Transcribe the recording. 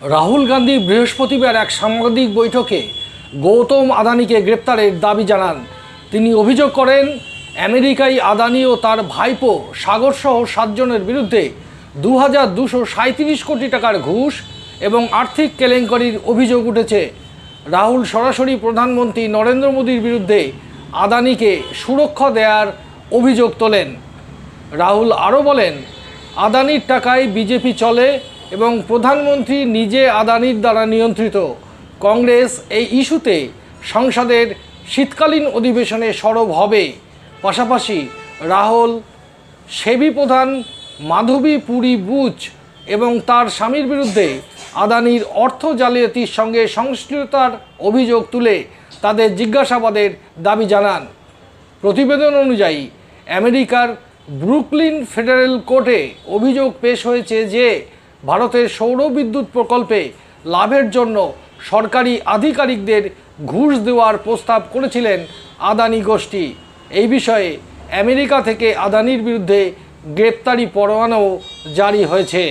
রাহুল গান্ধী বৃহস্পতিবার এক সাংবাদিক বৈঠকে গৌতম আদানিকে গ্রেপ্তারের দাবি জানান। তিনি অভিযোগ করেন, আমেরিকায় আদানি ও তার ভাইপো সাগরসহ সাতজনের বিরুদ্ধে দু হাজার দুশো সাঁত্রিশ কোটি টাকার ঘুষ এবং আর্থিক কেলেঙ্কারির অভিযোগ উঠেছে। রাহুল সরাসরি প্রধানমন্ত্রী নরেন্দ্র মোদীর বিরুদ্ধে আদানিকে সুরক্ষা দেওয়ার অভিযোগ তোলেন। রাহুল আরও বলেন, আদানির টাকায় বিজেপি চলে এবং প্রধানমন্ত্রী নিজে আদানির দ্বারা নিয়ন্ত্রিত। কংগ্রেস এই ইস্যুতে সংসদের শীতকালীন অধিবেশনে সরব হবে। পাশাপাশি রাহুল, সেবি প্রধান মাধবী পুরী বুচ এবং তার স্বামীর বিরুদ্ধে আদানির অর্থ জালিয়াতির সঙ্গে সংশ্লিষ্টতার অভিযোগ তুলে তাদের জিজ্ঞাসাবাদের দাবি জানান। প্রতিবেদন অনুযায়ী, আমেরিকার ব্রুকলিন ফেডারেল কোর্টে অভিযোগ পেশ হয়েছে যে ভারতের সৌর বিদ্যুৎ প্রকল্পে লাভের জন্য সরকারি আধিকারিকদের ঘুষ দেওয়ার প্রস্তাব করেছিলেন আদানি গোষ্ঠী। এই বিষয়ে আমেরিকা থেকে আদানির বিরুদ্ধে গ্রেপ্তারি পরোয়ানাও জারি হয়েছে।